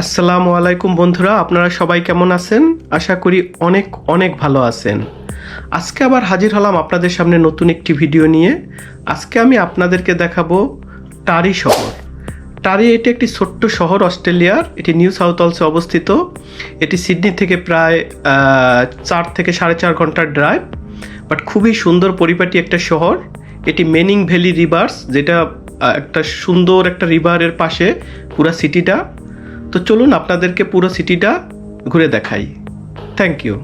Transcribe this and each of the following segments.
আসসালামু আলাইকুম বন্ধুরা, আপনারা সবাই কেমন আছেন? আশা করি অনেক অনেক ভালো আছেন। আজকে আবার হাজির হলাম আপনাদের সামনে নতুন একটি ভিডিও নিয়ে। আজকে আমি আপনাদেরকে দেখাবো টারি শহর। টারি এটি একটি ছোট্ট শহর অস্ট্রেলিয়ার, এটি নিউ সাউথ ওয়েলসে অবস্থিত। এটি সিডনি থেকে প্রায় চার থেকে সাড়ে চার ঘণ্টার ড্রাইভ বাট খুবই সুন্দর পরিপাটি একটা শহর। এটি মেনিং ভ্যালি রিভার্স, যেটা একটা সুন্দর একটা রিভারের পাশে পুরা সিটিটা। তো চলুন আপনাদেরকে পুরো সিটিটা ঘুরে দেখাই। Thank you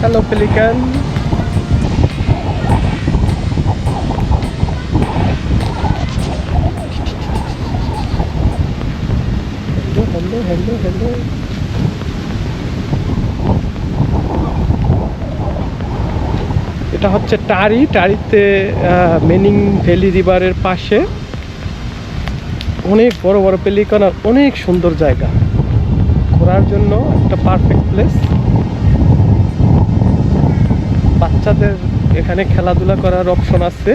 hello pelican hello hello hello এটা হচ্ছে টারি টারিতে মেনিং ভ্যালি রিভারের পাশে। অনেক বড় বড় পেলিকন আর অনেক সুন্দর জায়গা। ঘোরার জন্য একটা পারফেক্ট প্লেস বাচ্চাদের এখানে খেলাধুলা করার অপশন আছে।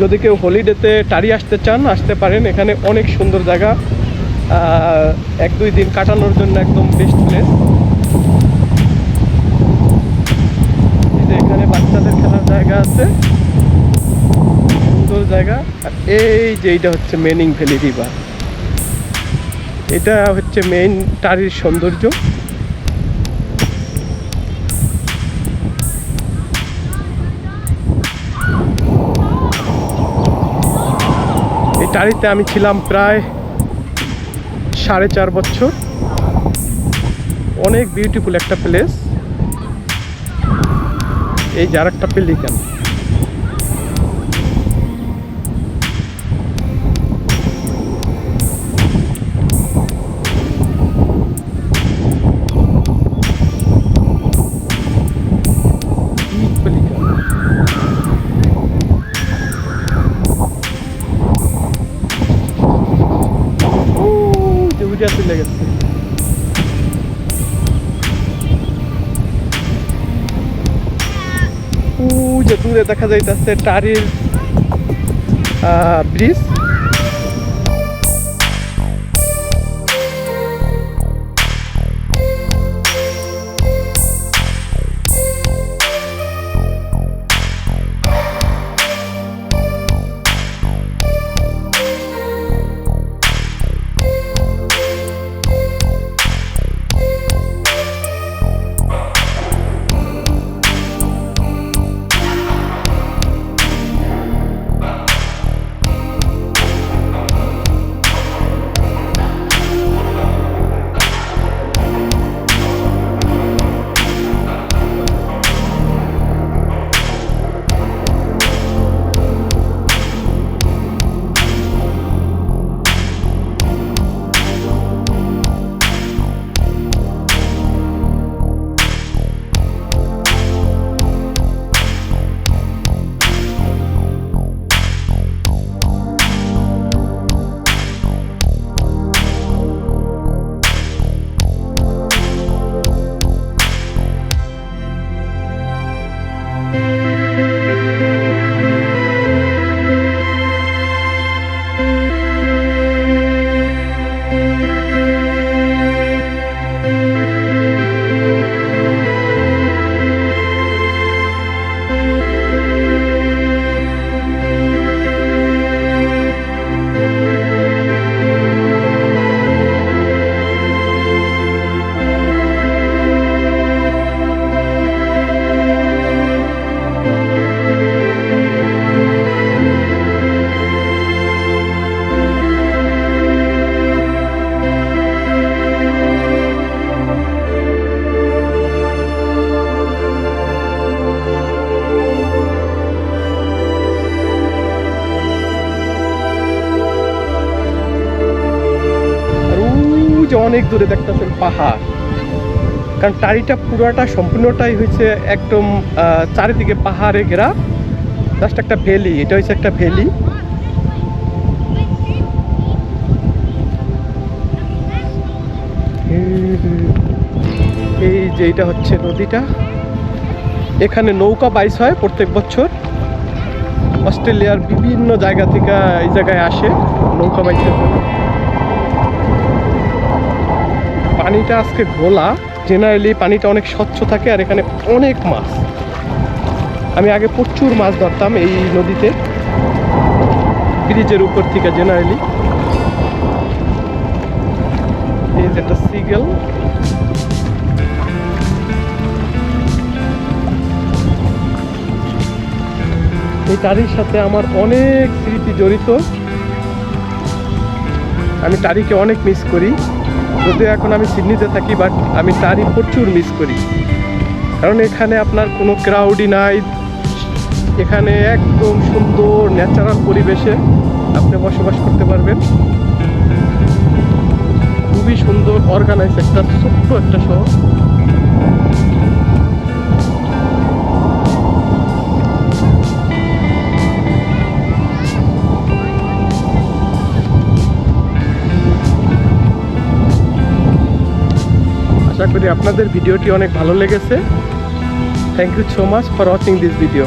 যদি কেউ হলিডেতে টারি আসতে চান, আসতে পারেন। এখানে অনেক সুন্দর জায়গা। এক দুই দিন কাটানোর জন্য একদম বেস্ট প্লেস এখানে বাচ্চাদের খেলার জায়গা আছে। জায়গা, আর এই যে এইটা হচ্ছে মেনিং ভ্যালি রিভার এটা হচ্ছে মেইন টারির সৌন্দর্য। এই টারিতে আমি ছিলাম প্রায় সাড়ে চার বছর। অনেক বিউটিফুল একটা প্লেস এই যার একটা পেলিকান উড়িয়া চলে গেছে। যে দূরে দেখা যাইতেছে টারির ব্রিজ। অনেক দূরে দেখতেছেন পাহাড়। কারণ টারিটা পুরোটা, সম্পূর্ণটাই হয়েছে একদম চারিদিকে পাহাড়ে ঘেরা। জাস্ট একটা ভ্যালি এটা হচ্ছে একটা ভ্যালি এই যে এটা হচ্ছে নদীটা। এখানে নৌকা বাইস হয় প্রত্যেক বছর। অস্ট্রেলিয়ার বিভিন্ন জায়গা থেকে এই জায়গায় আসে নৌকা বাইসের জন্য। পানিটা আজকে ঘোলা জেনারেলি পানিটা অনেক স্বচ্ছ থাকে আর এখানে অনেক মাছ। আমি আগে প্রচুর মাছ ধরতাম এই নদীতে। ব্রিজের উপর থেকে জেনারেলি এই যে একটা সিগেল এই তারির সাথে আমার অনেক স্মৃতি জড়িত। আমি তারিকে অনেক মিস করি। যদিও এখন আমি সিডনিতে থাকি বাট আমি তারই প্রচুর মিস করি। কারণ এখানে আপনার কোনো ক্রাউডই নাই। এখানে একদম সুন্দর ন্যাচারাল পরিবেশে আপনি বসবাস করতে পারবেন। খুবই সুন্দর অর্গানাইজ একটা ছোট্ট একটা শহর। করি আপনাদের ভিডিওটি অনেক ভালো লেগেছে। Thank you so much for watching this video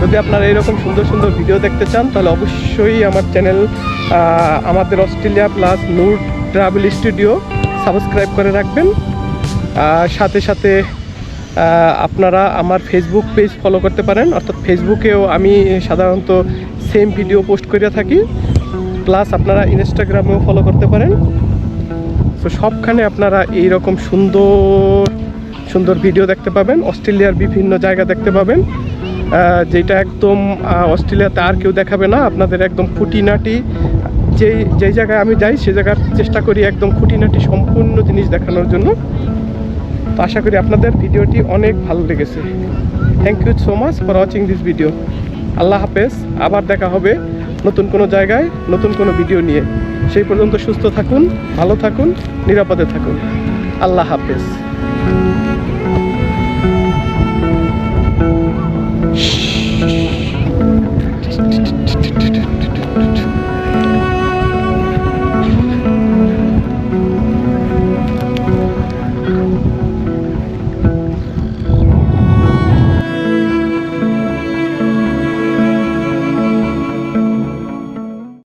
যদি আপনারা এরকম সুন্দর সুন্দর ভিডিও দেখতে চান, তাহলে অবশ্যই আমার চ্যানেল আমাদের Australia plus Noor travel studio subscribe করে রাখবেন। সাথে সাথে আপনারা আমার ফেসবুক পেজ ফলো করতে পারেন। অর্থাৎ ফেসবুকেও আমি সাধারণত সেম ভিডিও পোস্ট করে থাকি। প্লাস আপনারা ইনস্টাগ্রামেও ফলো করতে পারেন। তো সবখানে আপনারা এই রকম সুন্দর সুন্দর ভিডিও দেখতে পাবেন। অস্ট্রেলিয়ার বিভিন্ন জায়গা দেখতে পাবেন। যেটা একদম অস্ট্রেলিয়াতে আর কেউ দেখাবে না। আপনাদের একদম খুঁটিনাটি, যেই যেই জায়গায় আমি যাই, সে জায়গার চেষ্টা করি একদম খুঁটিনাটি সম্পূর্ণ জিনিস দেখানোর জন্য। তো আশা করি আপনাদের ভিডিওটি অনেক ভালো লেগেছে। Thank you so much for watching this video আল্লাহ হাফেজ। আবার দেখা হবে। নতুন কোনো জায়গায়, নতুন কোনো ভিডিও নিয়ে। সেই পর্যন্ত সুস্থ থাকুন, ভালো থাকুন, নিরাপদে থাকুন। আল্লাহ হাফেজ।